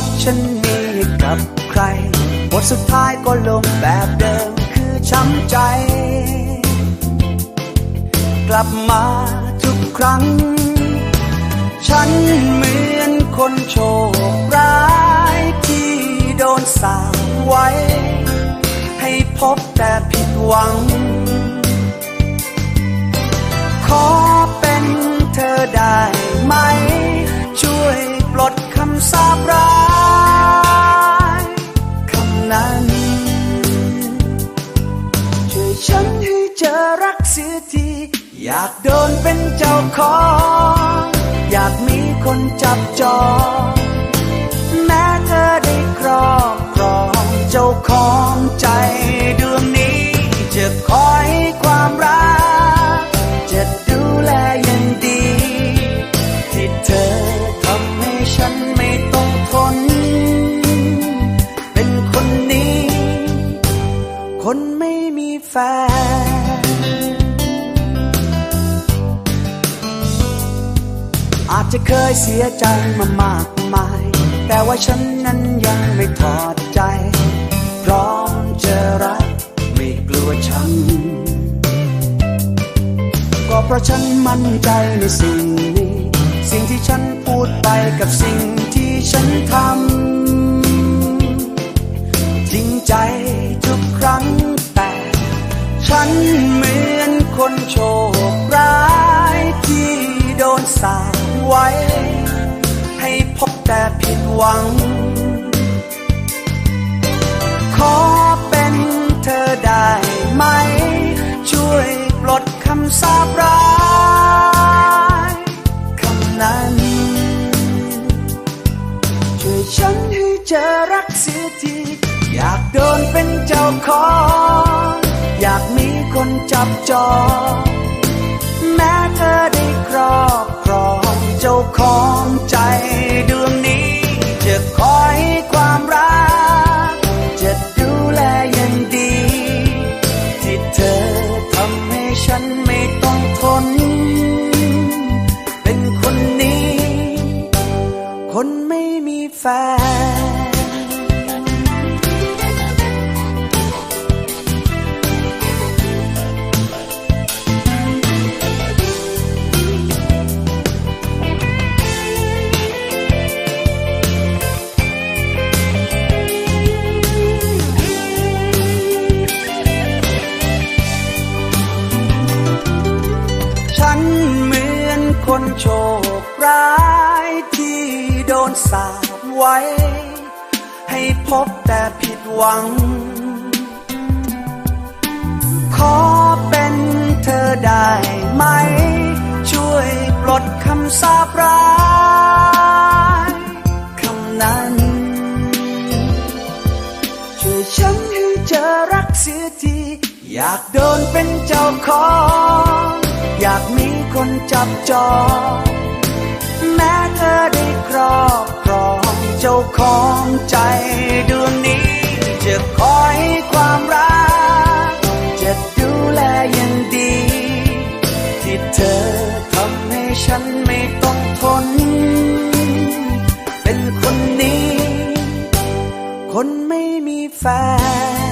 รักฉันมีให้กับใคร บทสุดท้ายก็ลงแบบเดิมคือช้ำใจ กลับมาทุกครั้ง ฉันเหมือนคนโชคร้ายที่โดนสาปไว้ ให้พบแต่ผิดหวัง ขอ รักเสียที อยากโดนเป็นเจ้าของ อยากมีคนจับจอง แม้เธอได้ครอบครองเจ้าของใจดวงนี้ จะคอยความรัก จะดูแลอย่างดี ที่เธอทำให้ฉันไม่ต้องทน เป็นคนนี้ คนไม่มีแฟน จะเคยเสียใจมามากมาย แต่ว่าฉันนั้นยังไม่ถอดใจ พร้อมจะรักไม่กลัวช้ำก็เพราะฉันมั่นใจในสิ่งนี้ สิ่งที่ฉันพูดไปกับสิ่งที่ฉันทำจริงใจทุกครั้งแต่ ฉันเหมือนคนโชคร้ายที่โดนสา ไว้ ให้พบแต่ผิดหวัง ขอเป็นเธอได้ไหม ช่วยปลดคำสาปร้ายคำนั้นช่วยฉันให้เจอรักเสียทีอยากโดนเป็นเจ้าของอยากมีคนจับจองแม้เธอได้ครอบครอง เจ้าของใจดวงนี้ จะคอยความรัก จะดูแลอย่างดี ที่เธอทำให้ฉันไม่ต้องทน เป็นคนนี้ คนไม่มีแฟน โชคร้ายที่โดนสาปไว้ ให้พบแต่ผิดหวัง ขอเป็นเธอได้ไหม ช่วยปลดคำสาปร้ายคำนั้น ช่วยฉันให้เจอรักเสียที อยากโดนเป็นเจ้าของ คนจับจองแม้เธอได้ครอบครองเจ้าของใจดวงนี้จะคอยความรัก จะดูแลอย่างดี ที่เธอทำให้ฉันไม่ต้องทน เป็นคนนี้ คนไม่มีแฟน